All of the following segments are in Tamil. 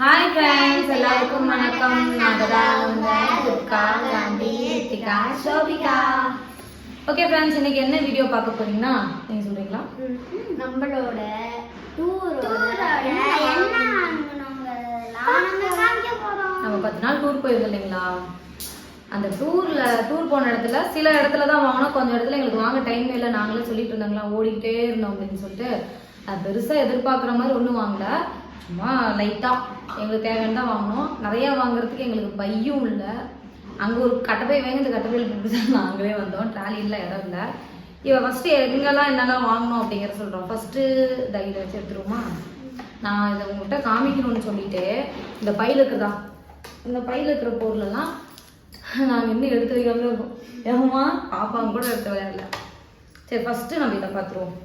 ஹாய் ஃப்ரெண்ட்ஸ் எல்லாருக்கும் வணக்கம். நாங்கள் தான் உங்கள் துர்கா காந்தி ரித்திகா ஷோபிகா ஓகே ஃப்ரெண்ட்ஸ் இன்னைக்கு என்ன வீடியோ பார்க்க போறீங்கன்னா நீங்கள் சொல்றீங்களா? நம்மளோட நம்ம பத்து நாள் டூர் போயிருந்தோம் இல்லைங்களா? அந்த டூர்ல டூர் போன இடத்துல சில இடத்துல தான் வாங்கினோம். கொஞ்சம் இடத்துல எங்களுக்கு வாங்க டைம் இல்லை. நாங்களே சொல்லிட்டு இருந்தாங்களா? ஓடிக்கிட்டே இருந்தோம் அப்படின்னு சொல்லிட்டு. பெருசா எதிர்பார்க்குற மாதிரி ஒன்றும் வாங்கல. சும்மா லைட்டாக எங்களுக்கு தேவையான தான் வாங்கினோம் நிறையா வாங்குறதுக்கு எங்களுக்கு பையும் இல்லை. அங்கே ஒரு கட்டப்பை வாங்கி இந்த கட்டப்பையில் போட்டு தான் நாங்களே வந்தோம். ட்ராலி இடம் இல்லை. இவள் ஃபஸ்ட்டு எங்கெல்லாம் என்னெல்லாம் வாங்கணும் அப்படிங்கிற சொல்கிறோம் ஃபஸ்ட்டு தையில வச்சு எடுத்துருவோமா? நான் இதை உங்கள்கிட்ட காமிக்கணும்னு சொல்லிட்டு இந்த பையில இருக்குதா இந்த பையில் இருக்கிற பொருளெல்லாம் நாங்கள் இன்னும் எடுத்து வைக்காமலே இருக்கோம் ஏமா பாப்பாங்க கூட எடுத்து விளையாடல. சரி ஃபஸ்ட்டு நம்ம இதை பார்த்துருவோம்.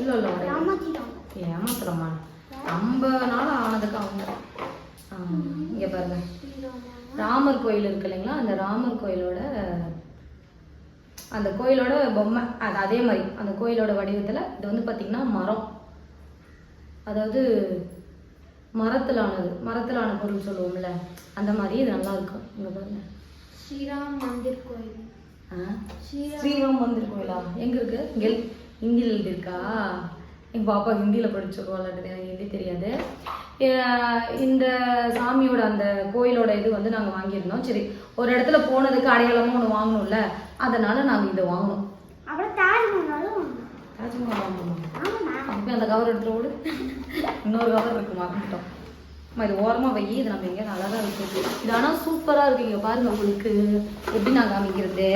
இல்லை இல்லை ரொம்ப நாள் ஆனதுக்கு அவங்க இங்க பாருங்க ராமர் கோயில் இருக்கு இல்லைங்களா? அந்த ராமர் கோயிலோட அந்த கோயிலோட பொம்மை அது அதே மாதிரி அந்த கோயிலோட வடிவத்துல இது வந்து பாத்தீங்கன்னா மரம். அதாவது மரத்திலானது ஆனது மரத்துல ஆன பொருள் சொல்லுவோம்ல அந்த மாதிரி இது நல்லா இருக்கும். இங்கே பாருங்க. ஸ்ரீராம் மந்திர் கோயில். ஸ்ரீராம் மந்திர் கோயிலா? எங்க இருக்கு? இங்க ஹிந்தியில் எழுதியிருக்கா எங்க பாப்பா ஹிந்தியில படிச்சிருக்கோம் எனக்கு ஹிந்தி தெரியாது. இந்த சாமியோட அந்த கோயிலோட இது வந்து நாங்க வாங்கியிருந்தோம். சரி ஒரு இடத்துல போனதுக்கு அடையாளமா ஒண்ணு வாங்கணும்ல? அதனால நாங்க இதை வாங்கினோம். அப்புறம் தாஜ்மஹாலும் தாஜ்மஹால் வாங்கணுமா அப்போ அந்த கவர் எடுத்து ஓடு. இன்னொரு கவர் இருக்கு அம்மா, இது ஓரமாக வை இது நம்ம எங்கேயாவது அழகாக இருக்குது இது ஆனால் சூப்பராக இருக்குது இங்கே பாருங்க உங்களுக்கு. எப்படி நான் காமிக்கிறது?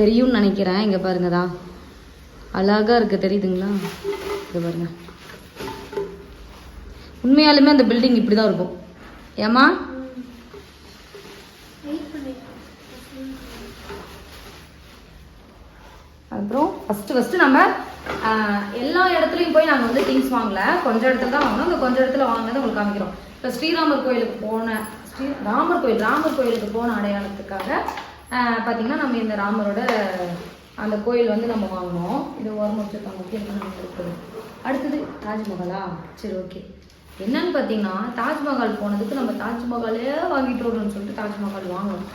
தெரியும்னு நினைக்கிறேன். இங்கே பாருங்கதா அழகாக இருக்குது தெரியுதுங்களா? இங்கே பாருங்க. உண்மையாலுமே அந்த பில்டிங் இப்படி தான் இருக்கும். ஏமா வெயிட் பண்ணி அப்புறம் ஃபஸ்ட்டு ஃபஸ்ட்டு நம்ம எல்லா இடத்துலையும் போய் நாங்கள் வந்து திங்ஸ் வாங்கல. கொஞ்சம் இடத்துல தான் வாங்கினோம் அந்த கொஞ்சம் இடத்துல வாங்கினதை உங்களுக்கு காமிக்கிறோம். இப்போ ஸ்ரீராமர் கோயிலுக்கு போன ஸ்ரீ ராமர் கோயில் ராமர் கோயிலுக்கு போன அடையாளத்துக்காக பார்த்திங்கன்னா பார்த்தீங்கன்னா நம்ம இந்த ராமரோட அந்த கோயில் வந்து நம்ம வாங்கினோம். இது ஓரமாக வச்சுருக்காங்க ஓகே இருக்குது அடுத்தது தாஜ்மஹாலா. சரி ஓகே என்னன்னு பார்த்தீங்கன்னா தாஜ்மஹால் போனதுக்கு நம்ம தாஜ்மஹாலே வாங்கிட்டு வரணும்னு சொல்லிட்டு தாஜ்மஹால் வாங்கணும்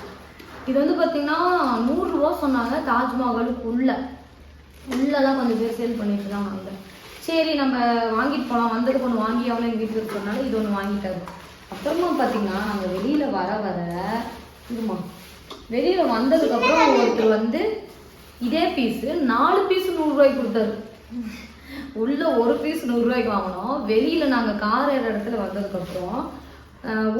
இது வந்து பார்த்தீங்கன்னா நூறுரூவா சொன்னாங்க தாஜ்மஹாலுக்கு உள்ள உள்ளதான் கொஞ்சம் பேர் சேல் பண்ணிட்டு தான் அங்கே சரி நம்ம வாங்கிட்டு போகலாம் வந்ததுக்கு ஒன்று வாங்கி அவனே எங்கள் வீட்டுக்கு இருக்கிறனால இது ஒன்று வாங்கிட்டாரு. அப்புறமா பார்த்தீங்கன்னா நாங்கள் வெளியில் வர வர இதுமா வெளியில் வந்ததுக்கப்புறம் ஒருத்தர் வந்து இதே பீஸு நாலு பீஸ் நூறுரூவாய்க்கு கொடுத்தாரு. உள்ள ஒரு பீஸ் நூறுரூவாய்க்கு வாங்கினோம். வெளியில் நாங்கள் கார் ஏற இடத்துல வந்ததுக்கப்புறம்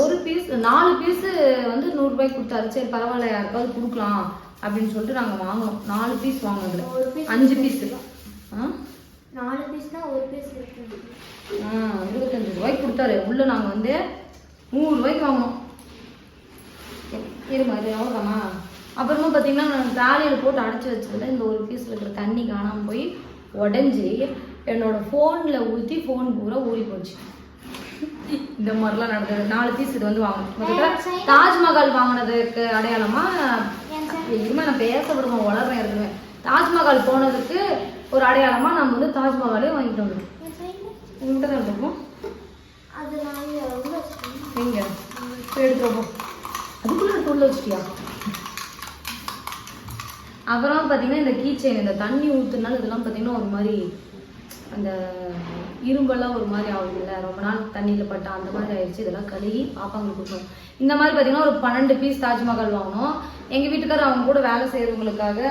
ஒரு பீஸ் நாலு பீஸு வந்து நூறுரூபாய்க்கு கொடுத்தாரு. சரி பரவாயில்ல யாருக்காவது கொடுக்கலாம் அப்படின்னு சொல்லிட்டு நாங்கள் வாங்கினோம். நாலு பீஸ் piece அஞ்சு பீஸு நாலு பீஸ்னா ஒரு பீஸ் ஆ, இருபத்தஞ்சு ரூபாய்க்கு கொடுத்தாரு. உள்ள நாங்கள் வந்து நூறு ரூபாய்க்கு வாங்கினோம். இருமா இது எவ்வளோதாமா அப்புறமா பார்த்தீங்கன்னா நான் தாலியில் போட்டு அடைச்சி வச்சதுல இந்த ஒரு பீஸில் இருக்கிற தண்ணி காணாமல் போய் உடஞ்சி என்னோட ஃபோனில் ஊற்றி ஃபோன் பூரா ஊறி போச்சு. இந்த மாதிரிலாம் நடந்தது. நாலு பீஸ் இது வந்து வாங்கணும். தாஜ்மஹால் வாங்கினதுக்கு அடையாளமா இனிமே நான் பேச விடுவோம் வளர்றேன் இருக்குமே தாஜ்மஹால் போனதுக்கு ஒரு அடையாளமா நம்ம வந்து தாஜ்மஹாலே வாங்கிட்டு வந்துடும் உங்கள்கிட்ட தான் இருக்கும் எங்க எடுத்துருப்போம் அதுக்குள்ள உள்ள வச்சுட்டியா? அப்புறம் பார்த்தீங்கன்னா இந்த கீ இந்த தண்ணி ஊத்துனால இதெல்லாம் பார்த்தீங்கன்னா ஒரு மாதிரி அந்த இரும்பெல்லாம் ஒரு மாதிரி ஆகுதுல்ல ரொம்ப நாள் தண்ணியில் பட்டா அந்த மாதிரி ஆயிடுச்சு இதெல்லாம் கழுவி பாப்பாங்களுக்கு கொடுக்கணும். இந்த மாதிரி பார்த்தீங்கன்னா ஒரு பன்னெண்டு பீஸ் தாஜ்மஹால் வாங்கினோம் எங்கள் வீட்டுக்காரர் அவங்க கூட வேலை செய்கிறவங்களுக்காக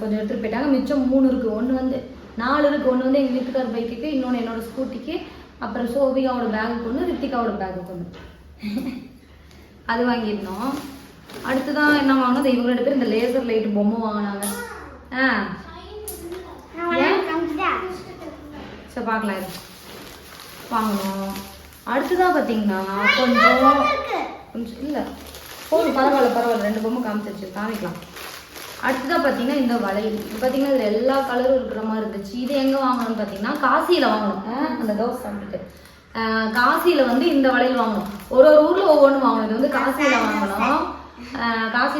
கொஞ்சம் எடுத்துகிட்டு போயிட்டாங்க. மிச்சம் மூணு இருக்குது ஒன்று வந்து நாலு இருக்குது ஒன்று வந்து எங்கள் வீட்டுக்கார் பைக்குக்கு இன்னொன்று என்னோட ஸ்கூட்டிக்கு அப்புறம் சோபிகாவோட பேகுக்கு ஒன்று ரித்திகாவோட பேகுக்கு ஒன்று அது வாங்கியிருந்தோம். அடுத்ததான் என்ன வாங்கினோம்? இவங்க ரெண்டு பேர் இந்த லேசர் லைட் பொம்மை வாங்கினாங்க. ஆ. சரி பார்க்கலாம். வாங்கணும். அடுத்ததான் பார்த்தீங்கன்னா கொஞ்சம் கொஞ்சம் இல்லை. போதும் பரவாயில்ல பரவாயில்ல. ரெண்டு பொம்மை காமிச்சிருச்சு காமிக்கலாம். அடுத்ததாக பார்த்தீங்கன்னா இந்த வளையல். இது பார்த்தீங்கன்னா இதில் எல்லா கலரும் இருக்கிற மாதிரி இருந்துச்சு. இது எங்கே வாங்கணும்னு பார்த்தீங்கன்னா காசியில் வாங்கணும். அந்த தோசை சாப்பிட்டுட்டு. ஆ, காசியில் வந்து இந்த வளையல் வாங்கணும். ஒரு ஒரு ஊரில் ஒவ்வொன்று வாங்கணும். இது வந்து காசியில் வாங்கணும்.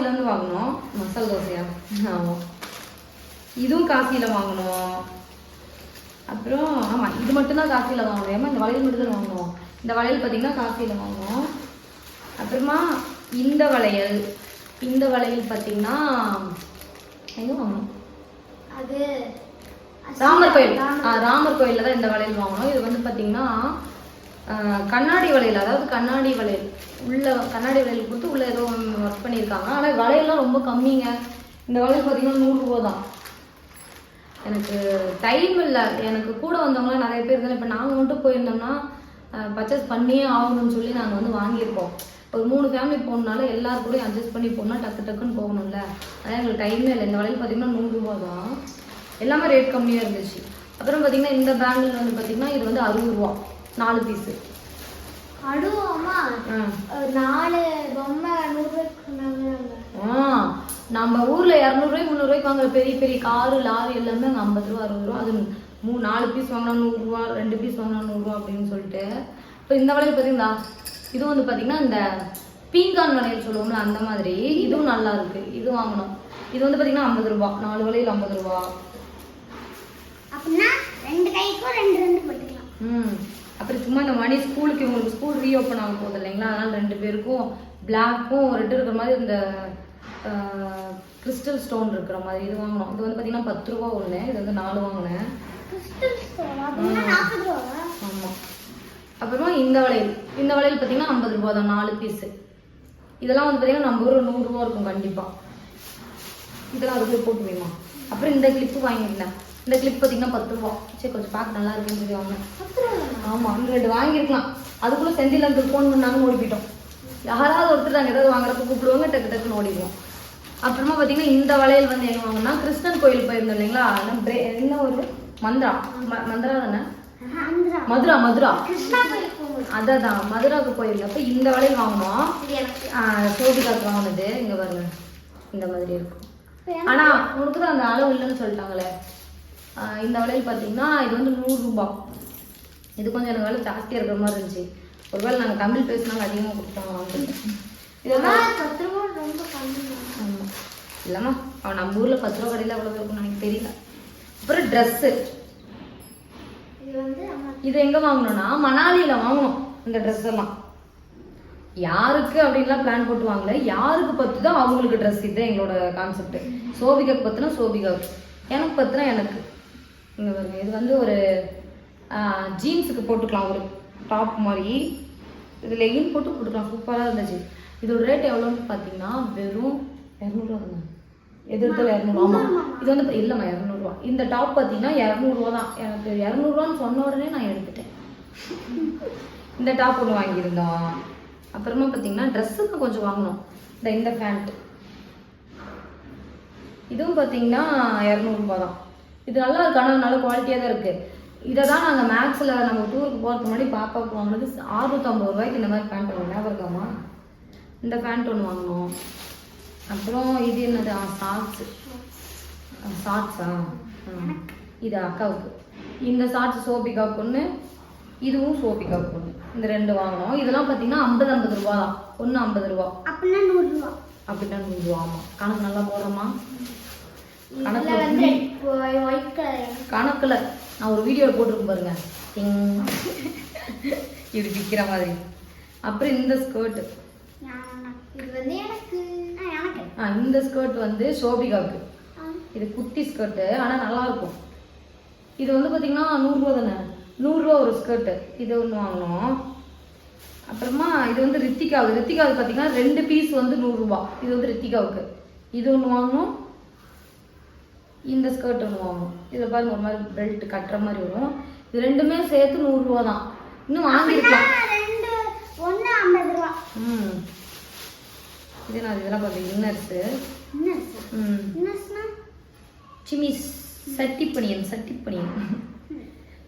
வந்து வாங்கணும். மசால் தோசையா? ஆமாம் இதுவும் காசியில் வாங்கணும். அப்புறம் இது மட்டும்தான் காசியில் வாங்கணும் ஏமா இந்த வளையல் மட்டும் தான் வாங்கணும் இந்த வளையல் பார்த்தீங்கன்னா காசியில் வாங்கணும் அப்புறமா இந்த வளையல் இந்த வளையல் பார்த்தீங்கன்னா எங்கே வாங்கணும்? அது ராமர் கோயில். ராமர் கோயிலில் தான் இந்த வளையல் வாங்கணும். இது வந்து பார்த்தீங்கன்னா கண்ணாடி வளையல். அதாவது கண்ணாடி வளையல். உள்ள கண்ணாடி வளையல் கொடுத்து உள்ள ஏதோ ஒர்க் பண்ணியிருக்காங்க. ஆனால் வளையல்லாம் ரொம்ப கம்மிங்க. இந்த வளையல் பார்த்தீங்கன்னா நூறுரூவா தான் எனக்கு டைம் இல்லை. எனக்கு கூட வந்தவங்களாம் நிறைய பேர் இருந்தாலும் இப்போ நாங்கள் மட்டும் போயிருந்தோம்னா பர்ச்சேஸ் பண்ணியே ஆகணும்னு சொல்லி நாங்கள் வந்து வாங்கியிருக்கோம் ஒரு மூணு ஃபேமிலி போகணுனால எல்லாரும் கூடயும் அட்ஜஸ்ட் பண்ணி போகணும்னா டக்கு டக்குன்னு போகணும்ல. அதான் எங்களுக்கு டைமே இல்லை. இந்த வளையல் பார்த்தீங்கன்னா நூறுரூவா தான். எல்லாமே ரேட் கம்மியாக இருந்துச்சு. அப்புறம் பார்த்தீங்கன்னா இந்த பேங்கிள் வந்து பார்த்தீங்கன்னா இது வந்து அறுபது ரூபா. நாலு பீஸு அடுவோமா ஆ. நாலு பொம்மை சொன்னாங்க ஆ. நம்ம ஊர்ல இரநூறுவாய் முந்நூறுவாய்க்கு வாங்குற பெரிய பெரிய காரு லாரி எல்லாமே அங்கே ஐம்பது ரூபா அறுபது ரூபா. அது மூ நாலு பீஸ் வாங்கினா நூறுரூவா ரெண்டு பீஸ் வாங்கினா நூறுரூவா அப்படின்னு சொல்லிட்டு. இப்போ இந்த வளையல் பார்த்தீங்களா இது வந்து பார்த்தீங்கன்னா இந்த பீங்கான் வளையல் சொல்லுவோம்ல அந்த மாதிரி. இதுவும் நல்லா இருக்கு. இது வாங்கணும். இது வந்து பார்த்தீங்கன்னா ஐம்பது ரூபா. நாலு வளையல் ஐம்பது ரூபா. ம். அப்புறம் சும்மா இந்த மணி ஸ்கூலுக்கு இவங்களுக்கு ஸ்கூல் ரீஓப்பன் ஆக போகுது இல்லைங்களா? அதனால ரெண்டு பேருக்கும் பிளாக்கும் ரெட்டு இருக்கிற மாதிரி இந்த கிறிஸ்டல் ஸ்டோன் இருக்கிற மாதிரி இது வாங்கணும். இது வந்து பார்த்தீங்கன்னா பத்து ரூபா ஒன்று இது வந்து நாலு வாங்கினேன். ஆமாம் அப்புறமா இந்த வளையல். இந்த வளையல் பார்த்தீங்கன்னா ஐம்பது ரூபா தான். நாலு பீஸு இதெல்லாம் வந்து பார்த்தீங்கன்னா நம்ம ஊர் நூறுரூவா இருக்கும் கண்டிப்பாக இதெல்லாம் அதுக்குள்ளே போட்டு அப்புறம் இந்த கிளிப்பு வாங்கியிருந்தேன். இந்த கிளிப் பார்த்தீங்கன்னா பத்து ரூபா. சரி கொஞ்சம் பார்க்க நல்லா இருக்குன்னு சொல்லி வாங்கினேன். பத்து ரூபா ஆமா இன்னும் ரெண்டு வாங்கியிருக்கலாம். அதுக்குள்ள செந்தில் அங்கிள் ஃபோன் பண்ணாங்கன்னு ஓடி போயிட்டோம். யாராவது ஒருத்தர் நாங்கள் ஏதாவது வாங்குறப்ப கூப்பிடுவாங்க டக்கு டக்குன்னு ஓடிடுவோம். அப்புறமா பார்த்தீங்கன்னா இந்த வளையல் வந்து எங்கே வாங்கினா கிருஷ்ணன் கோயில் போயிருந்தோம் இல்லைங்களா? நம்ம பிரே- என்ன ஒரு? மந்திரா. ம- மந்திரா தானே? மதுரா மதுரா. கிருஷ்ணா கோயிலுக்கு அதான் மதுராவுக்கு போயிருந்தப்ப இந்த வளையல் வாங்கினோம். சோபிகாக்கு வாங்கினது. இங்க பாருங்க. இந்த மாதிரி இருக்கும். ஆனால் ஆனா உனக்கு தான் அந்த அளவு இல்லைன்னு சொல்லிட்டாங்களே. இந்த வளையல் பார்த்தீங்கன்னா இது வந்து நூறு ரூபாய் இது கொஞ்சம் எனக்கு வேலை ஜாஸ்தியாக இருக்கிற மாதிரி இருந்துச்சு. ஒருவேளை நாங்கள் தமிழ் பேசினாங்க அதிகமாக கொடுத்தாங்க வாங்கிட்டு இதெல்லாம் ரொம்ப கம்மி இல்லைம்மா அவன் நம்ம ஊரில் பத்து ரூபா கடையில் அவ்வளோ இருக்கும் எனக்கு தெரியல. அப்புறம் ட்ரெஸ்ஸு இது எங்கே வாங்கணும்னா மணாலியில் வாங்கணும் இந்த ட்ரெஸ் எல்லாம். யாருக்கு அப்படின்லாம் பிளான் போட்டு வாங்கல. யாருக்கு பத்துதோ அவங்களுக்கு ட்ரெஸ் இதுதான் எங்களோட கான்செப்ட் சோபிகாவுக்கு பத்துனா சோபிகாவுக்கு. எனக்கு பத்துனா எனக்கு. இங்கே பாருங்க இது வந்து ஒரு ஜீன்ஸுக்கு போட்டுக்கலாம் ஒரு டாப் மாதிரி. இது லெகின் போட்டு போட்டுக்கலாம் சூப்பராக இருந்துச்சு. இதோட ரேட் எவ்வளோன்னு பார்த்தீங்கன்னா வெறும் இரநூறுவா. தானே எதிர்த்துல ஆமாம் இது வந்து இல்லைம்மா இரநூறுவா. இந்த டாப் பார்த்தீங்கன்னா இரநூறுவா தான் எனக்கு இரநூறுவான்னு சொன்ன உடனே நான் எடுத்துட்டேன். இந்த டாப் ஒன்று வாங்கியிருந்தோம். அப்புறமா பார்த்தீங்கன்னா ட்ரெஸ்ஸுக்கு கொஞ்சம் வாங்கினோம். இந்த இந்த பேண்ட் இதுவும் பார்த்தீங்கன்னா இரநூறுபா தான் இது நல்லா இருக்கு. ஆனால் நல்ல குவாலிட்டியாக தான் இருக்குது இதை தான் நாங்கள் மேக்ஸில் நம்ம டூருக்கு போகிறதுக்கு முன்னாடி பாப்பாவுக்கு வாங்கினது அறுநூத்தம்பது ரூபாய்க்கு இந்த மாதிரி பேண்ட் ஒன்று ஞாபகம் இருக்காமா இந்த பேண்ட் ஒன்று வாங்கினோம். அப்புறம் இது என்னது? சாக்ஸு ஷார்ட்ஸா இது அக்காவுக்கு. இந்த ஷார்ட்ஸ் சோபிகாவுக்கு ஒன்று இதுவும் சோபிகாவுக்கு ஒன்று இந்த ரெண்டு வாங்கினோம் இதெல்லாம் பார்த்தீங்கன்னா ஐம்பது ஐம்பது ரூபா தான். ஒன்று ஐம்பது ரூபா. அப்படின்னா நூறு ரூபா. அப்படின்னா நூறு ரூபா. ஆமாம் கணக்கு நல்லா போடுறோமா வந்து கலர் கணக்கில். நான் ஒரு வீடியோ போட்டிருக்கேன் பாருங்க. இப்படி விற்கிற மாதிரி. அப்புறம் இந்த ஸ்கர்ட்டு இது வந்து எனக்கு இந்த ஸ்கர்ட் வந்து சோபிகாவுக்கு. ஆ, இது குட்டி ஸ்கர்ட்டு ஆனால் நல்லா இருக்கும் இது வந்து பார்த்தீங்கன்னா நூறுரூவா தானே? நூறுரூவா ஒரு ஸ்கர்ட்டு இது ஒன்று வாங்கினோம். அப்புறமா இது வந்து ரித்திகாவுக்கு. ரித்திகாவுக்கு பார்த்தீங்கன்னா ரெண்டு பீஸ் வந்து நூறுரூவா. இது வந்து ரித்திகாவுக்கு. இது ஒன்று வாங்கினோம். இந்த ஸ்கர்ட் ஒன்று வாங்கணும் இதில் பாருங்க ஒரு மாதிரி பெல்ட் கட்டுற மாதிரி வரும். இது ரெண்டுமே சேர்த்து நூறுரூவா தான். இன்னும் ரூபா. ம். இது நான் இதெல்லாம் பார்த்தேன் இன்னர்ஸு. என்ன ம். என்னஸ்னா சிமிஸ். சட்டிப்பணியன் சட்டிப்பணியன்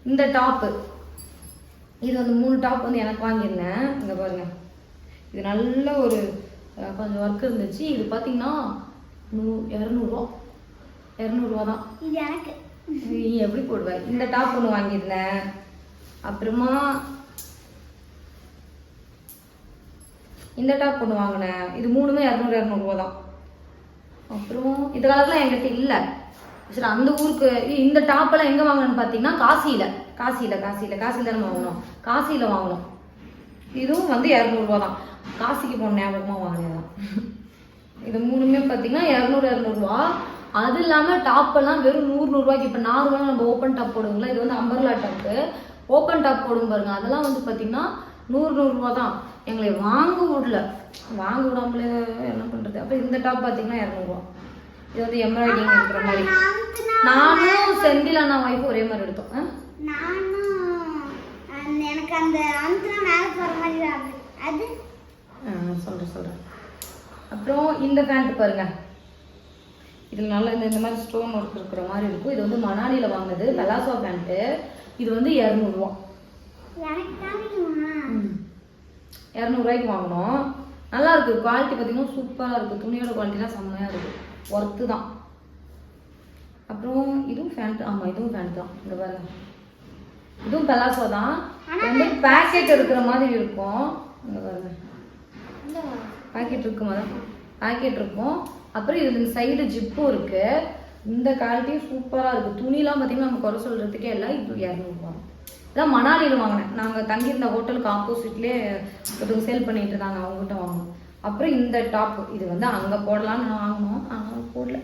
இந்த டாப்பு. இது வந்து மூணு டாப் வந்து எனக்கு வாங்கியிருந்தேன். இங்கே பாருங்க. இது நல்ல ஒரு கொஞ்சம் ஒர்க் இருந்துச்சு. இது பார்த்தீங்கன்னா நூ இரநூறுவா. இரநூறுவா தான். இது எனக்கு. நீ எப்படி போடுவ? இந்த டாப் ஒன்று வாங்கியிருந்தேன். அப்புறமா இந்த டாப் ஒன்று வாங்கினேன் இது மூணுமே இரநூறு இரநூறுவா தான். அப்புறம் இது காலத்துலாம் என்கிட்ட இல்லை. சரி அந்த ஊருக்கு இந்த டாப்பெல்லாம் எங்கே வாங்கினேன்னு பார்த்தீங்கன்னா காசியில். காசியில் காசியில். காசியில் தானே வாங்கணும் காசியில் வாங்கணும் இதுவும் வந்து இரநூறுபா தான். காசிக்கு போன ஞாபகமாக வாங்கினதான் இது மூணுமே பார்த்தீங்கன்னா இரநூறு இரநூறுவா. அது இல்லாமல் டாப் எல்லாம் வெறும் நூறு நூறுரூவாய்க்கு இப்போ நார்மலாக நம்ம ஓப்பன் டாப் போடுவோங்களா இது வந்து அம்பர்லா டாப்பு ஓப்பன் டாப் போடும் பாருங்க. அதெல்லாம் வந்து பார்த்தீங்கன்னா நூறு நூறுரூவா தான். எங்களை வாங்க விடல. வாங்க விடாமலே என்ன பண்ணுறது அப்போ இந்த டாப் பார்த்தீங்கன்னா இரநூறுவா. இது வந்து எம்ப்ராய்டிங் இருக்கிற மாதிரி. நானும் செந்தில் அண்ணா ஒய்ஃப் ஒரே மாதிரி எடுத்தோம். எனக்கு அந்த அது? சொல்றேன் சொல்றேன். அப்புறம் இந்த பேண்ட் பாருங்க. இதில் நல்ல இந்த இந்த மாதிரி ஸ்டோன் ஒர்க் இருக்கிற மாதிரி இருக்கும். இது வந்து மணாலியில் வாங்கினது. பெலாசோ பேண்ட்டு இது வந்து இரநூறுவா. இரநூறுவாய்க்கு வாங்கினோம். நல்லா இருக்கு. குவாலிட்டி பார்த்தீங்கன்னா சூப்பராக இருக்குது துணியோட குவாலிட்டிலாம் செம்மையாக இருக்குது ஒர்த்து தான். அப்புறம் இதுவும் ஃபேண்ட் ஆமாம் இதுவும் ஃபேண்ட் தான். இந்த பாருங்க. இதுவும் பெலாசோ தான். வந்து பேக்கெட் இருக்கிற மாதிரி இருக்கும். இந்த பாருங்க பாக்கெட் இருக்கும் பாக்கெட் இருக்கும். அப்புறம் இது இந்த சைடு ஜிப்பும் இருக்கு. இந்த குவாலிட்டியும் சூப்பராக இருக்குது துணிலாம் பார்த்தீங்கன்னா நம்ம குறை சொல்கிறதுக்கே இல்லை. இது இரநூறுபா இதான் மணாலியில் வாங்கினேன். நாங்கள் தங்கியிருந்த ஹோட்டலுக்கு ஆப்போசிட்லேயே ஒருத்தவங்க சேல் பண்ணிட்டு இருந்தாங்க அவங்ககிட்ட வாங்கினோம். அப்புறம் இந்த டாப் இது வந்து அங்கே போடலாம்னு நான் வாங்கினோம். ஆனால் போடல.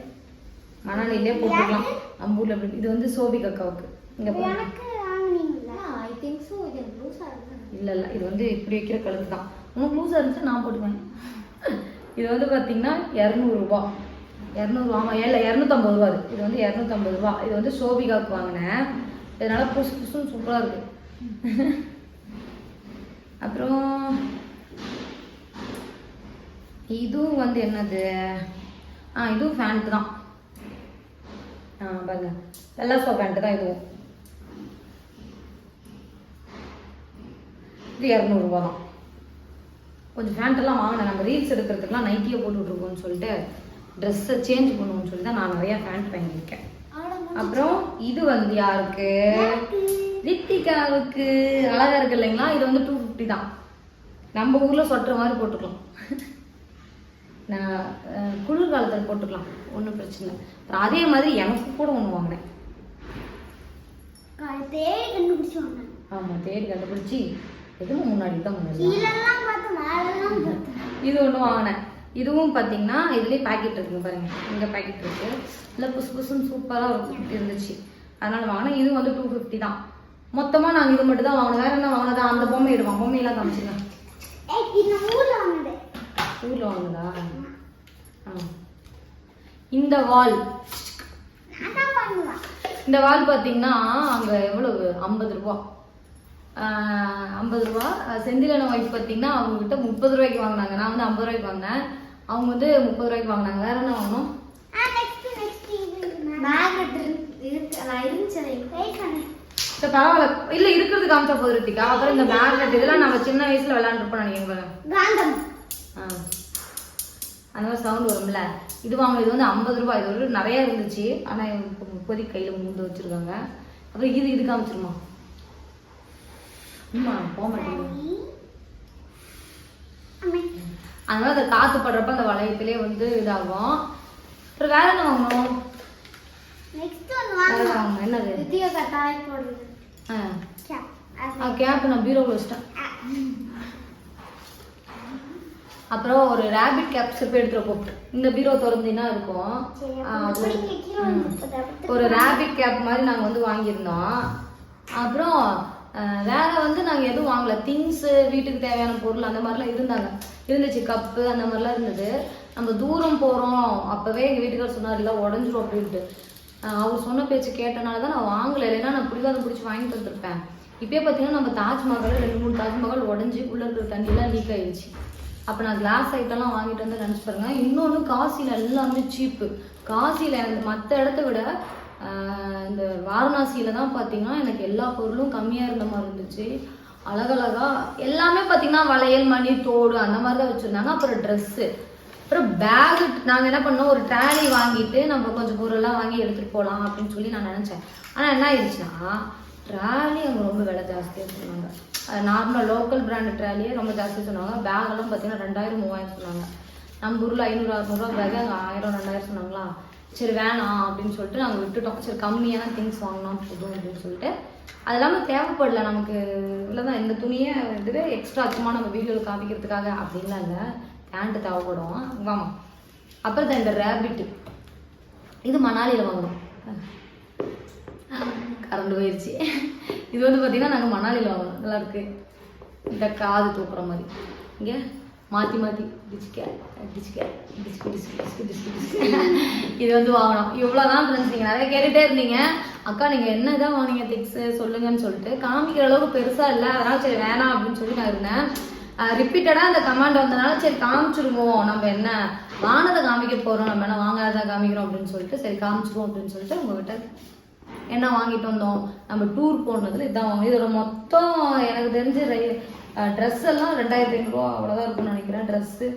மணாலிலே போட்டுக்கலாம். நம்ம ஊரில் இது வந்து சோபி கக்காவுக்கு. இங்கே போகலாம் எனக்கு வாங்குனீங்களா? ஐ திங்க் சோ இது ப்ளூஸா இருக்கு இல்லை இல்லை. இது வந்து இப்படி வைக்கிற கழுத்து தான். உனக்கு லூஸாக இருந்துச்சு? நான் போட்டுக்குவேன். இது வந்து பார்த்தீங்கன்னா இரநூறுபா இரநூறு ஆமாம் இல்லை இரநூத்தம்பது ரூபா இது இது வந்து இரநூத்தம்பது ரூபா இது வந்து சோபிகாவுக்கு வாங்கினேன். இதனால புதுசு புதுசுன்னு சூப்பராக இருக்கு. அப்புறம் இதுவும் வந்து என்னது? ஆ இதுவும் ஃபேண்ட்டு தான். ஆ பாருங்க. வெள்ளாசோ பேண்ட்டு தான் இதுவும். இது இரநூறுபா தான். கொஞ்சம் ஃபேண்ட்டெல்லாம் வாங்கினேன் நம்ம ரீல்ஸ் எடுக்கிறதுக்குலாம் நைட்டியை போட்டுட்ருக்கோம்னு சொல்லிட்டு ட்ரெஸ்ஸை சேஞ்ச் பண்ணுவோம்னு சொல்லி தான் நான் நிறையா ஃபேண்ட் வாங்கியிருக்கேன். அப்புறம் இது வந்து யாருக்கு? ரித்திகாவுக்கு. அழகா இருக்கு இல்லைங்களா? இது வந்து டூ ஃபிஃப்டி தான். நம்ம ஊர்ல சொட்டுற மாதிரி போட்டுக்கலாம். நான் அஹ், குளிர் காலத்தில் போட்டுக்கலாம். ஒன்றும் பிரச்சனை இல்லை. அப்புறம் அதே மாதிரி எனக்கு கூட ஒன்று வாங்கினேன். ஆமாம் தேடி கண்டுபிடிச்சி. எதுவும் முன்னாடி தான் இது ஒன்று வாங்கினேன். இதுவும் பார்த்தீங்கன்னா இதுலேயே பாக்கெட் இருக்குங்க பாருங்க. இங்கே பாக்கெட் இருக்கு. இல்லை புசு புசுன்னு சூப்பராக இருக்கும் இருந்துச்சு. அதனால வாங்கினேன். இது வந்து டூ ஃபிஃப்டி தான். மொத்தமாக நாங்கள் இது மட்டும் தான் வாங்கினோம். வேற என்ன வாங்கினதா? அந்த பொம்மை எடுவோம் பொம்மையெல்லாம் காமிச்சுங்க ஊர்ல வாங்கினதா. ஆ. இந்த வால். இந்த வால் பார்த்தீங்கன்னா அங்கே எவ்வளவு? ஐம்பது ரூபா. ஐம்பது ரூபா. செந்திலன ஒய்ஃப் பார்த்தீங்கன்னா அவங்ககிட்ட முப்பது ரூபாய்க்கு வாங்கினாங்க. நான் வந்து ஐம்பது ரூபாய்க்கு வாங்கினேன். அவங்க வந்து முப்பது ரூபாய்க்கு வாங்கினாங்க. வேற என்ன வாங்கினோம் ஆ நெக்ஸ்ட் நெக்ஸ்ட் இது மேக்னெட் இருக்கு. நான் இருந்துச்சு வெயிட் பண்ணு. சரி பரவாயில்ல. இல்லை இருக்கிறது காமிச்சா போதும் ரித்திகா. அப்புறம் இந்த மேக்னெட் இதெல்லாம் நம்ம சின்ன வயசுல விளையாண்டுருப்போம் நினைக்கிறேன் அந்த மாதிரி சவுண்ட் வரும்ல. இது வாங்க இது வந்து ஐம்பது ரூபாய் இது ஒரு நிறைய இருந்துச்சு. ஆனால் இப்போ இப்போதைக்கு கையில் மூந்து வச்சிருக்காங்க. அப்புறம் இது இது காமிச்சிருமா? அம்மா போக மாட்டேங்குது அதனால அந்த காத்து படுறப்ப அந்த வளையத்திலே வந்து இதாகும். அப்புறம் வேற என்ன வாங்கணும்? நெக்ஸ்ட் வாங்கலாம் வாங்கணும். என்னது? வித்தியா கட்டாய் போடுறது. ஆ. கேப் நான் பீரோவில் வச்சிட்டேன். அப்புறம் ஒரு ரேபிட் கேப் சிற்பி எடுத்துகிட்டு போ. இந்த பீரோ திறந்தீங்கன்னா இருக்கும். அது. ஒரு ரேபிட் கேப் மாதிரி நாங்கள் வந்து வாங்கியிருந்தோம். அப்புறம் வேற வந்து நாங்கள் எதுவும் வாங்கல. திங்ஸு வீட்டுக்கு தேவையான பொருள் அந்த மாதிரிலாம் இருந்தாங்க. இருந்துச்சு கப்பு அந்த மாதிரிலாம் இருந்தது. நம்ம தூரம் போகிறோம் அப்போவே எங்கள் வீட்டுக்காரர் சொன்னார் இல்லை உடஞ்சிரும் அப்படின்ட்டு. அவர் சொன்ன பேச்சு கேட்டனால தான் நான் வாங்கலை. இல்லைன்னா நான் பிடிவாதம் பிடிச்சி வாங்கிட்டு வந்திருப்பேன். இப்போயே பார்த்தீங்கன்னா நம்ம தாஜ்மஹால் ரெண்டு மூணு தாஜ்மஹால் உடஞ்சி உள்ள இருக்கிற தண்ணியெல்லாம் லீக் ஆயிடுச்சு அப்போ நான் கிளாஸ் ஐட்டம்லாம் வாங்கிட்டு வந்து நினச்சி பாருங்க. இன்னொன்று காசியில் எல்லாமே சீப்பு காசியில் மற்ற இடத்த விட இந்த வாரணாசியில் தான் பார்த்தீங்கன்னா எனக்கு எல்லா பொருளும் கம்மியாக இருந்த மாதிரி இருந்துச்சு. அழகழகா எல்லாமே பார்த்தீங்கன்னா வளையல் மணி தோடு அந்த மாதிரி தான் வச்சுருந்தாங்க. அப்புறம் ட்ரெஸ்ஸு அப்புறம் பேகு நாங்கள் என்ன பண்ணோம் ஒரு ட்ராலி வாங்கிட்டு நம்ம கொஞ்சம் பொருளெல்லாம் வாங்கி எடுத்துகிட்டு போகலாம் அப்படின்னு சொல்லி நான் நினச்சேன். ஆனால் என்ன ஆயிடுச்சுன்னா ட்ராலி அங்கே ரொம்ப விலை ஜாஸ்தியாக சொன்னாங்க. நார்மலாக லோக்கல் பிராண்ட் ட்ராலியே ரொம்ப ஜாஸ்தி சொன்னாங்க. பேகெல்லாம் பார்த்தீங்கன்னா ரெண்டாயிரம் மூவாயிரம் சொன்னாங்க. நம்ம ஊரில் ஐநூறு அறுநூறுவா பேக் அங்கே ஆயிரம் ரெண்டாயிரம் சொன்னாங்களா? சரி வேணாம் அப்படின்னு சொல்லிட்டு நாங்கள் விட்டுட்டோம். சரி கம்மியான திங்ஸ் வாங்கினா போதும் அப்படின்னு சொல்லிட்டு. அது இல்லாமல் தேவைப்படல நமக்கு இவ்வளோதான் இந்த துணியை இதுவே எக்ஸ்ட்ரா சும்மா நம்ம வீடியோவில் காமிக்கிறதுக்காக அப்படின்லாம் இல்லை. பேண்ட்டு தேவைப்படும். வாமா அப்புறம் தான் இந்த ரேபிட்டு இது மணாலியில் வாங்கினோம் கரண்டு போயிடுச்சு இது வந்து பார்த்தீங்கன்னா நாங்கள் மணாலியில் வாங்கினோம் நல்லாயிருக்கு இந்த காது தூக்குற மாதிரி. இங்கே மாற்றி மாற்றி டிச்சுக்க டிச்சுக்க டிச்சுக்கு இது வந்து வாங்கணும். இவ்வளோ தான் ஃப்ரெண்ட்ஸ் நீங்கள் நிறைய கேட்டுகிட்டே இருந்தீங்க. அக்கா நீங்கள் என்ன இதாக வாங்கினீங்க? திக்ஸு சொல்லுங்கன்னு சொல்லிட்டு காமிக்கிற அளவுக்கு பெருசாக இல்லை. அதனால் சரி வேணாம் அப்படின்னு சொல்லி நான் இருந்தேன். ரிப்பீட்டடாக அந்த கமாண்ட் வந்தனால சரி காமிச்சிருவோம். நம்ம என்ன வானதை காமிக்க போகிறோம் நம்ம என்ன வாங்காததை காமிக்கிறோம் அப்படின்னு சொல்லிட்டு சரி காமிச்சிருவோம் அப்படின்னு சொல்லிட்டு உங்ககிட்ட என்ன வாங்கிட்டு வந்தோம்? நம்ம டூர் போனதுல இதான் வாங்கணும் இதோட மொத்தம் எனக்கு தெரிஞ்சு ட்ரெஸ் எல்லாம் ரெண்டாயிரத்தி ஐநூறுரூவா அவ்வளோதான் இருக்கும்னு நினைக்கிறேன் ட்ரெஸ்ஸு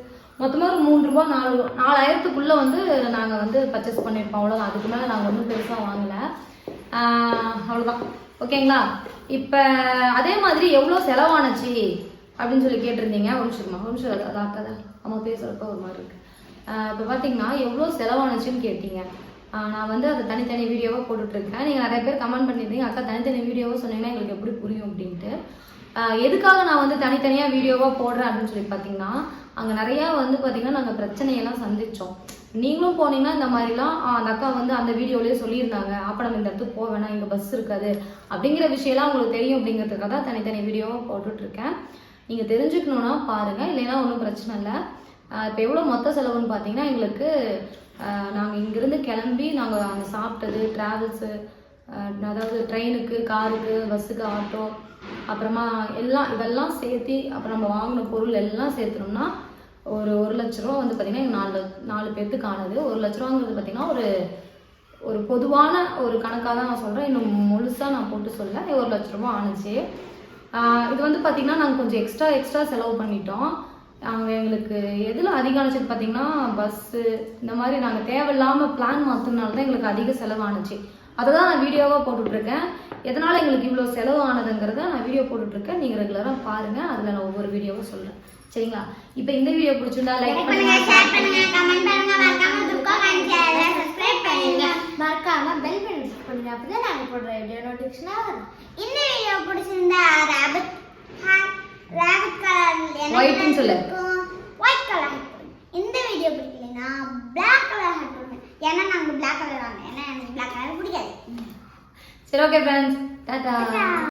மொத்தமாக ஒரு மூணு ரூபா நாலு நாலாயிரத்துக்குள்ளே வந்து நாங்கள் வந்து பர்ச்சேஸ் பண்ணியிருப்போம் அவ்வளோதான் அதுக்கு மேலே நாங்கள் ஒன்றும் பெருசாக வாங்கலை. அவ்வளோதான் ஓகேங்களா? இப்போ அதே மாதிரி எவ்வளோ செலவானுச்சு அப்படின்னு சொல்லி கேட்டிருந்தீங்க. ஒரு நிமிஷமா ஒரு நிமிஷம் அது அதான் அம்மா பேசுகிறப்ப ஒரு மாதிரி இருக்கு. இப்போ பார்த்தீங்கன்னா எவ்வளோ செலவானுச்சுன்னு கேட்டீங்க. நான் வந்து அதை தனித்தனி வீடியோவாக போட்டுட்ருக்கேன் நீங்கள் நிறைய பேர் கமெண்ட் பண்ணியிருந்தீங்க. அக்கா தனித்தனி வீடியோவாக சொன்னீங்கன்னா எங்களுக்கு எப்படி புரியும் அப்படின்ட்டு. எதுக்காக நான் வந்து தனித்தனியாக வீடியோவாக போடுறேன் அப்படின்னு சொல்லி பார்த்தீங்கன்னா அங்கே நிறையா வந்து பார்த்தீங்கன்னா நாங்கள் பிரச்சனையெல்லாம் சந்தித்தோம் நீங்களும் போனீங்கன்னா இந்த மாதிரிலாம் அந்த அக்கா வந்து அந்த வீடியோலேயே சொல்லியிருந்தாங்க. அப்போ நம்ம இந்த இடத்துக்கு போக வேணாம் இங்கே பஸ் இருக்காது. அப்படிங்கிற விஷயம்லாம் உங்களுக்கு தெரியும் அப்படிங்கிறதுக்காக தான் தனித்தனி வீடியோவாக போட்டுட்ருக்கேன். நீங்கள் தெரிஞ்சுக்கணுன்னா பாருங்கள் இல்லைன்னா ஒன்றும் பிரச்சனை இல்லை. இப்போ எவ்வளோ மொத்த செலவுன்னு பார்த்தீங்கன்னா எங்களுக்கு நாங்கள் இங்கேருந்து கிளம்பி நாங்கள் அங்கே சாப்பிட்டது ட்ராவல்ஸு அதாவது ட்ரெயினுக்கு காருக்கு பஸ்ஸுக்கு ஆட்டோ அப்புறமா எல்லாம் இதெல்லாம் சேர்த்து அப்புறம் நம்ம வாங்கின பொருள் எல்லாம் சேர்த்துனோம்னா ஒரு ஒரு லட்ச ரூபா வந்து பார்த்திங்கன்னா நாலு நாலு பேர்த்துக்கு ஆனது. ஒரு லட்ச ரூபாங்கிறது பார்த்திங்கன்னா ஒரு ஒரு பொதுவான ஒரு கணக்காக தான் நான் சொல்கிறேன் இன்னும் முழுசாக நான் போட்டு சொல்ல ஒரு லட்ச ரூபா ஆணுச்சு இது வந்து பார்த்திங்கன்னா நாங்கள் கொஞ்சம் எக்ஸ்ட்ரா எக்ஸ்ட்ரா செலவு பண்ணிட்டோம். நாங்கள் எங்களுக்கு எதில் அதிகம் ஆணுச்சுன்னு பார்த்தீங்கன்னா பஸ்ஸு இந்த மாதிரி நாங்கள் தேவையில்லாமல் பிளான் மாற்றினால தான் எங்களுக்கு அதிக செலவானுச்சு அதை தான் நான் வீடியோவாக போட்டுட்ருக்கேன். எதனால் எங்களுக்கு இவ்வளோ செலவு ஆனதுங்கிறத நான் வீடியோ போட்டுட்ருக்கேன். நீங்கள் ரெகுலராக பாருங்கள் அதில் நான் ஒவ்வொரு வீடியோவும் சொல்கிறேன் சரிங்களா? இப்போ இந்த வீடியோ பிடிச்சிருந்தா லைக் பண்ணுங்க. ஷேர் பண்ணுங்க கமெண்ட் பண்ணுங்க. மறக்காம துர்கா சேனலை சப்ஸ்கிரைப் பண்ணுங்க. மறக்காம பெல் பட்டன் கிளிக் பண்ணுங்க. அப்பதான் நாங்க போடுற வீடியோ நோட்டிஃபிகேஷனா வரும். இந்த வீடியோ பிடிச்சிருந்தா ராபிட் ராபிட் கலர் ன்னு சொல்லு. ஒயிட் கலர் இந்த வீடியோ பிடிக்கலைன்னா பிளாக் கலர் ஹேட் ஏன்னா நாங்கள் பிளாக் கலர் வாங்க. ஏன்னா எனக்கு பிளாக் கலர் பிடிக்காது. சரி ஓகே ஃப்ரெண்ட்ஸ் டாட்டா.